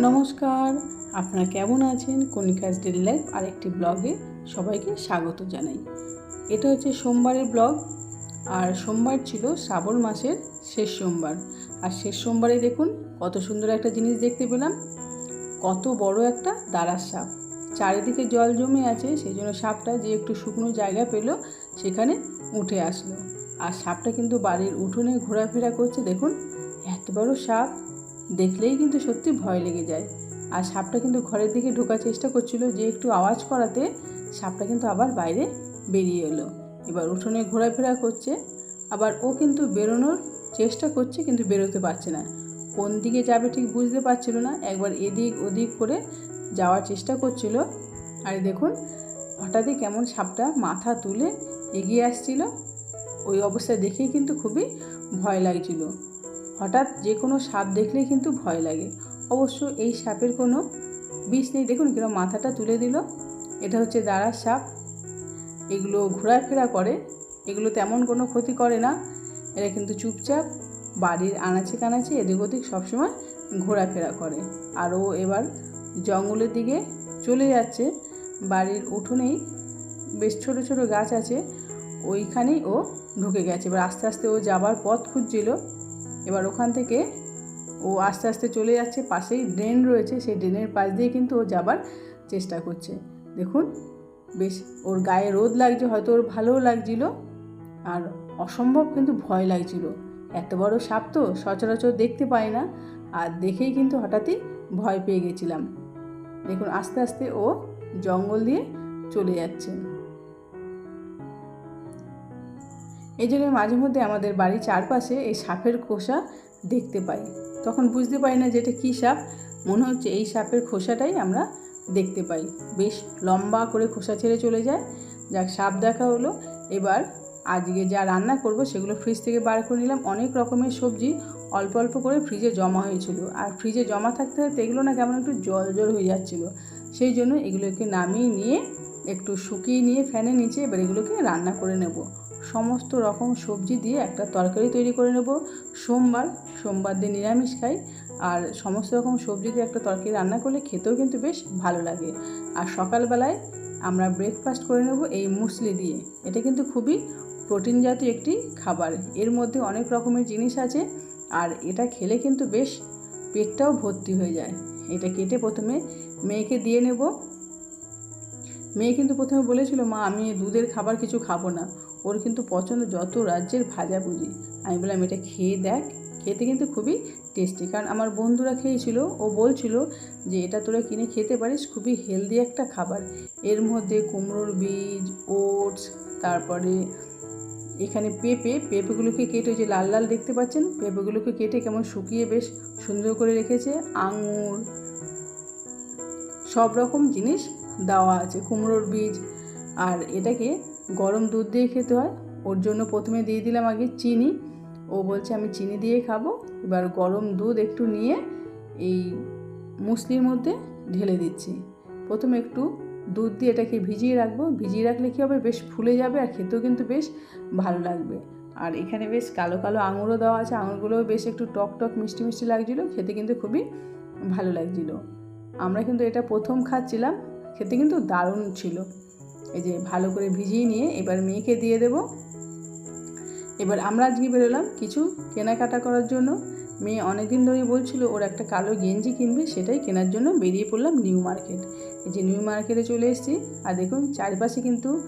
নমস্কার, আপনারা কেমন আছেন? কনিকাস ডেলি লাইফ আরেকটি ব্লগে সবাইকে স্বাগত জানাই। এটা হচ্ছে সোমবারের ব্লগ, আর সোমবার ছিল শ্রাবণ মাসের শেষ সোমবার। আর শেষ সোমবারে দেখুন, কত সুন্দর একটা জিনিস দেখতে পেলাম, কত বড় একটা দাঁড়ার সাপ। চারিদিকে জল জমে আছে, সেই জন্য সাপটা যে একটু শুকনো জায়গা পেল সেখানে উঠে আসলো। আর সাপটা কিন্তু বাড়ির উঠোনে ঘোরাফেরা করছে, দেখুন, এত বড় সাপ। দেখলেই কিন্তু সত্যি ভয় লেগে যায়। আর সাপটা কিন্তু ঘরের দিকে ঢোকার চেষ্টা করছিল যে একটু আওয়াজ করাতে। সাপটা কিন্তু আবার বাইরে বেরিয়ে এলো। এবার উঠোনে ঘোরাফেরা করছে। আবার ও কিন্তু বেরোনোর চেষ্টা করছে, কিন্তু বেরোতে পারছে না। কোন দিকে যাবে ঠিক বুঝতে পারছিল না। একবার এদিক ওদিক করে যাওয়ার চেষ্টা করছিল। আর দেখুন, হঠাৎই কেমন সাপটা মাথা তুলে এগিয়ে আসছিল। ওই অবস্থা দেখেই কিন্তু খুবই ভয় লাগছিল। হঠাৎ যে কোনো সাপ দেখলেই কিন্তু ভয় লাগে। অবশ্য এই সাপের কোনো বিষ নেই। দেখুন কীরকম মাথাটা তুলে দিল। এটা হচ্ছে দাঁড়ার সাপ। এগুলো ঘোরাফেরা করে। এগুলো তেমন কোনো ক্ষতি করে না। এরা কিন্তু চুপচাপ বাড়ির আনাচে কানাচে এদিক ওদিক সবসময় ঘোরাফেরা করে। আর ও এবার জঙ্গলের দিকে চলে যাচ্ছে। বাড়ির উঠোনেই বেশ ছোট ছোট গাছ আছে। ওইখানেই ও ঢুকে গেছে। এবার আস্তে আস্তে ও যাবার পথ খুঁজছিল। এবার ওখান থেকে ও আস্তে আস্তে চলে যাচ্ছে। পাশেই ড্রেন রয়েছে। সেই ড্রেনের পাশ দিয়ে কিন্তু ও যাবার চেষ্টা করছে। দেখুন, বেশ ওর গায়ে রোদ লাগছে, হয়তো ওর ভালোও লাগছিল আর অসম্ভব কিন্তু ভয় লাগছিল। এত বড় সাপ তো সচরাচর দেখতে পাই না। আর দেখেই কিন্তু হঠাৎই ভয় পেয়ে গেছিলাম। দেখুন, আস্তে আস্তে ও জঙ্গল দিয়ে চলে যাচ্ছে। এই জন্য মাঝে মধ্যে আমাদের বাড়ির চারপাশে এই সাপের খোসা দেখতে পাই। তখন বুঝতে পারি না যে এটা কী সাপ। মনে হচ্ছে এই সাপের খোসাটাই আমরা দেখতে পাই। বেশ লম্বা করে খোসা ছেড়ে চলে যায়। যাক, সাপ দেখা হলো। এবার আজকে যা রান্না করব সেগুলো ফ্রিজ থেকে বার করে নিলাম। অনেক রকমের সবজি অল্প অল্প করে ফ্রিজে জমা হয়েছিল। আর ফ্রিজে জমা থাকতে থাকতে এগুলো না কেমন একটু জল জল হয়ে যাচ্ছিল। সেই জন্য এগুলোকে নামিয়ে নিয়ে একটু শুকিয়ে নিয়ে ফ্যানের নিচে এবার এগুলোকে রান্না করে নেব। সমস্ত রকম সবজি দিয়ে একটা তরকারি তৈরি করে নেব। সোমবার সোমবার দিন নিরামিষ খাই। আর সমস্ত রকম সবজি দিয়ে একটা তরকারি রান্না করলে খেতেও কিন্তু বেশ ভালো লাগে। আর সকালবেলায় আমরা ব্রেকফাস্ট করে নেব এই মুসলি দিয়ে। এটা কিন্তু খুবই প্রোটিন জাতীয় একটি খাবার। এর মধ্যে অনেক রকমের জিনিস আছে। আর এটা খেলে কিন্তু বেশ পেটটাও ভর্তি হয়ে যায়। এটা কেটে প্রথমে মেয়েকে দিয়ে নেব। মেয়ে কিন্তু প্রথমে বলেছিল, মা, আমি দুধের খাবার কিছু খাব না। ওর কিন্তু পছন্দ যত রাজ্যের ভাজাভুজি আমি বললাম, এটা খেয়ে দেখ। খেতে কিন্তু খুবই টেস্টি কারণ আমার বন্ধুরা খেয়েছিল, ও বলছিল যে, এটা তোরা কিনে খেতে পারিস, খুবই হেলদি একটা খাবার। এর মধ্যে কুমড়োর বীজ, ওটস, তারপরে এখানে পেঁপে। পেঁপেগুলোকে কেটে যে লাল লাল দেখতে পাচ্ছেন? পেঁপেগুলোকে কেটে কেমন শুকিয়ে বেশ সুন্দর করে রেখেছে। আঙুর, সব রকম জিনিস দেওয়া আছে, কুমড়োর বীজ। আর এটাকে গরম দুধ দিয়ে খেতে হয়। ওর জন্য প্রথমে দিয়ে দিলাম আগে চিনি। ও বলছে, আমি চিনি দিয়ে খাব। এবার গরম দুধ একটু নিয়ে এই মুসলির মধ্যে ঢেলে দিচ্ছি। প্রথমে একটু দুধ দিয়ে এটাকে ভিজিয়ে রাখব। ভিজিয়ে রাখলে কী হবে? বেশ ফুলে যাবে আর খেতেও কিন্তু বেশ ভালো লাগবে। আর এখানে বেশ কালো কালো আঙুরও দেওয়া আছে। আঙুরগুলোও বেশ একটু টক টক, মিষ্টি মিষ্টি লাগছিল। খেতে কিন্তু খুবই ভালো লাগছিল। আমরা কিন্তু এটা প্রথম খাচ্ছিলাম। খেতে কিন্তু দারুণ ছিল। এই যে ভালো করে ভিজিয়ে নিয়ে এবার মেয়েকে দিয়ে দেব। এবার আমরা আজকে বেরোলাম কিছু কেনাকাটা করার জন্য। মেয়ে অনেক দিন ধরেই বলছিল, ওর একটা কালো গেঞ্জি কিনবে, সেটাই কেনার জন্য বেরিয়ে পড়লাম নিউ মার্কেট। এই যে নিউ মার্কেটে চলে এসেছি। আর দেখুন, চারপাশে কিন্তু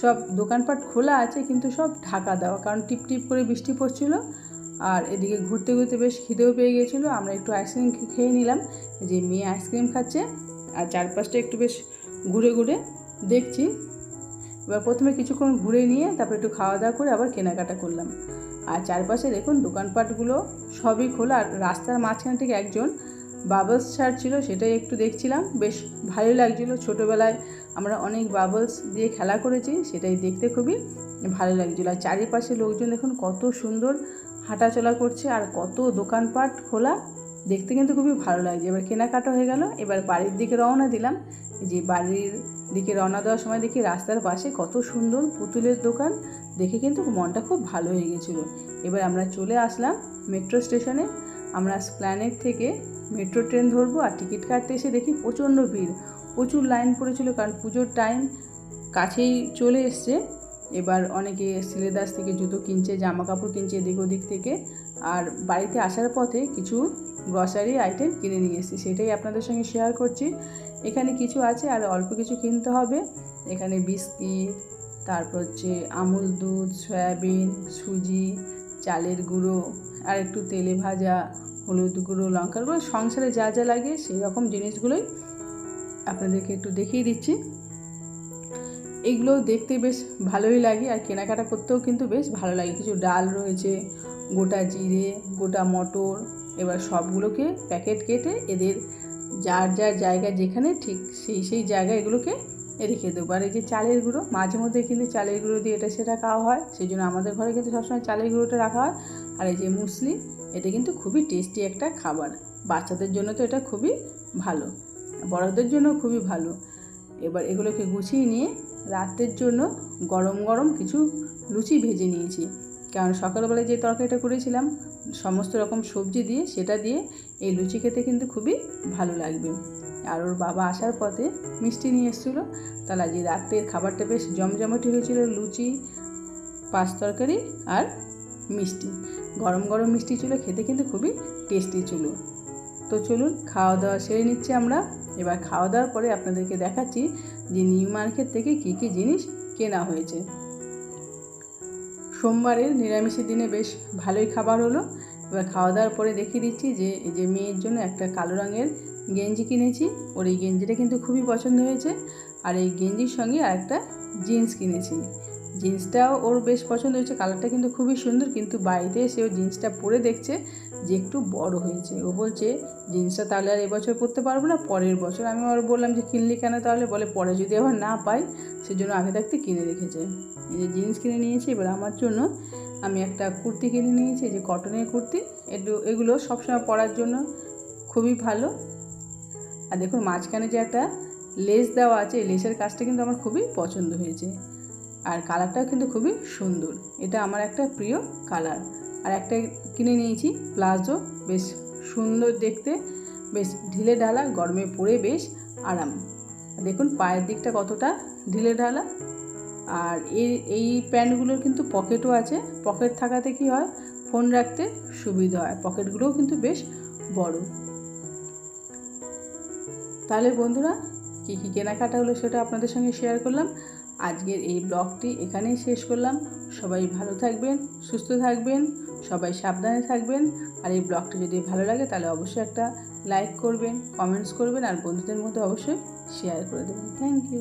সব দোকানপাট খোলা আছে, কিন্তু সব ঢাকা দেওয়া, কারণ টিপ টিপ করে বৃষ্টি পড়ছিল। আর এদিকে ঘুরতে ঘুরতে বেশ খিদেও পেয়ে গিয়েছিল আমরা একটু আইসক্রিম খেয়ে নিলাম। যে মেয়ে আইসক্রিম খাচ্ছে, আর চারপাশটা একটু বেশ ঘুরে ঘুরে দেখছি। এবার প্রথমে কিছুক্ষণ ঘুরে নিয়ে তারপর একটু খাওয়া দাওয়া করে আবার কেনাকাটা করলাম। আর চারপাশে দেখুন দোকানপাটগুলো সবই খোলা। আর রাস্তার মাঝখানে থেকে একজন বাবলস ছাড়ছিল, সেটাই একটু দেখছিলাম। বেশ ভালো লাগছিল। ছোটোবেলায় আমরা অনেক বাবলস দিয়ে খেলা করেছি, সেটাই দেখতে খুবই ভালো লাগছিল। আর চারিপাশে লোকজন দেখুন কত সুন্দর হাঁটাচলা করছে, আর কত দোকানপাট খোলা। দেখতে কিন্তু খুবই ভালো লাগছে এবার কেনাকাটা হয়ে গেল, এবার বাড়ির দিকে রওনা দিলাম। যে বাড়ির দিকে রওনা দেওয়ার সময় দেখি রাস্তার পাশে কত সুন্দর পুতুলের দোকান, দেখে কিন্তু মনটা খুব ভালো হয়ে গেছিল। এবার আমরা চলে আসলাম মেট্রো স্টেশনে। আমরা স্প্ল্যানেট থেকে মেট্রো ট্রেন ধরবো আর টিকিট কাটতে এসে দেখি প্রচণ্ড ভিড়। প্রচুর লাইন পড়েছিল কারণ পুজোর টাইম কাছেই চলে এসছে। এবার অনেকে সিলেদাস থেকে জুতো কিনছে জামা কাপড় কিনছে এদিক ওদিক থেকে। আর বাড়িতে আসার পথে কিছু গ্রসারি আইটেম কিনে নিয়ে এসেছি। সেটাই আপনাদের সঙ্গে শেয়ার করছি। এখানে কিছু আছে, আর অল্প কিছু কিনতে হবে। এখানে বিস্কিট, তারপর হচ্ছে আমুল দুধ, সয়াবিন, সুজি, চালের গুঁড়ো, আর একটু তেলে ভাজা, হলুদ গুঁড়ো, লঙ্কার গুঁড়ো, সংসারে যা যা লাগে সেই রকম জিনিসগুলোই আপনাদেরকে একটু দেখিয়ে দিচ্ছি। এগুলো দেখতে বেশ ভালোই লাগে, আর কেনাকাটা করতেও কিন্তু বেশ ভালো লাগে। কিছু ডাল রয়েছে, গোটা জিরে, গোটা মটর এবার সবগুলোকে প্যাকেট কেটে এদের যার যার জায়গা যেখানে ঠিক সেই সেই জায়গা এগুলোকে রেখে দেবো। আর এই যে চালের গুঁড়ো, মাঝে মধ্যে কিন্তু চালের গুঁড়ো দিয়ে এটা সেটা খাওয়া হয় সেই জন্য আমাদের ঘরে কিন্তু সবসময় চালের গুঁড়োটা রাখা হয়। আর এই যে মুসলি, এটা কিন্তু খুবই টেস্টি একটা খাবার। বাচ্চাদের জন্য তো এটা খুবই ভালো, বড়দের জন্য খুবই ভালো। এবার এগুলোকে গুছিয়ে নিয়ে রাতের জন্য গরম গরম কিছু লুচি ভেজে নিয়েছি। কারণ সকালবেলায় যে তরকারিটা করেছিলাম, সমস্ত রকম সবজি দিয়ে, সেটা দিয়ে এই লুচি খেতে কিন্তু খুবই ভালো লাগবে। আর ওর বাবা আসার পথে মিষ্টি নিয়ে এসেছিল। তাহলে আজ রাতের খাবারটা বেশ জমজমাটি হয়েছিল, লুচি, পাঁচ তরকারি আর মিষ্টি। গরম গরম মিষ্টি ছিল খেতে কিন্তু খুবই টেস্টি ছিল তো চলুন, খাওয়া দাওয়া সেরে নিচ্ছি আমরা। এবার খাওয়া দাওয়ার পরে আপনাদেরকে দেখাচ্ছি যে নিউ মার্কেট থেকে কী কী জিনিস কেনা হয়েছে। সোমবারের নিরামিষের দিনে বেশ ভালোই খাবার হলো। এবার খাওয়া দাওয়ার পরে দেখিয়ে দিচ্ছি যে, এই যে মেয়ের জন্য একটা কালো রঙের গেঞ্জি কিনেছি। ওর এই গেঞ্জিটা কিন্তু খুবই পছন্দ হয়েছে। আর এই গেঞ্জির সঙ্গে আর একটা জিন্স কিনেছি। জিন্সটাও ওর বেশ পছন্দ হয়েছে, কালারটা কিন্তু খুবই সুন্দর, কিন্তু বাড়িতে এসে ও জিন্সটা পরে দেখছে যে একটু বড় হয়েছে। ও বলছে, জিন্সটা তাহলে আর এবছর পরতে পারব না, পরের বছর। আমি ওর বললাম, যে কিনলি কেন তাহলে? বলে, পরে যদি আবার না পাই, সেজন্য আগে থাকতে কিনে রেখেছে। এই যে জিন্স কিনে নিয়েছি, এবার আমার জন্য আমি একটা কুর্তি কিনে নিয়েছি যে কটনের কুর্তি। এগুলো সবসময় পরার জন্য খুবই ভালো। আর দেখুন, মাঝখানে যে একটা লেস দেওয়া আছে, এই লেসের কাজটা কিন্তু আমার খুবই পছন্দ হয়েছে। আর কালারটাও কিন্তু খুবই সুন্দর। এটা আমার একটা প্রিয় কালার। আর একটা কিনে নিয়েছি প্লাজো বেশ সুন্দর দেখতে, বেশ ঢিলে ঢালা, গরমে পরে বেশ আরাম। দেখুন, পায়ের দিকটা কতটা ঢিলে ঢালা। আর এই এই প্যান্টগুলোর কিন্তু পকেটও আছে। পকেট থাকাতে কি হয়, ফোন রাখতে সুবিধা হয়। পকেটগুলোও কিন্তু বেশ বড়। তাহলে বন্ধুরা, কী কী কেনাকাটা হলো সেটা আপনাদের সঙ্গে শেয়ার করলাম। আজকের এই ব্লগটি এখানেই শেষ করলাম। সবাই ভালো থাকবেন, সুস্থ থাকবেন, সবাই সাবধানে থাকবেন। আর এই ব্লগটি যদি ভালো লাগে তাহলে অবশ্যই একটা লাইক করবেন, কমেন্টস করবেন, আর বন্ধুদের মধ্যে অবশ্যই শেয়ার করে দেবেন। Thank you.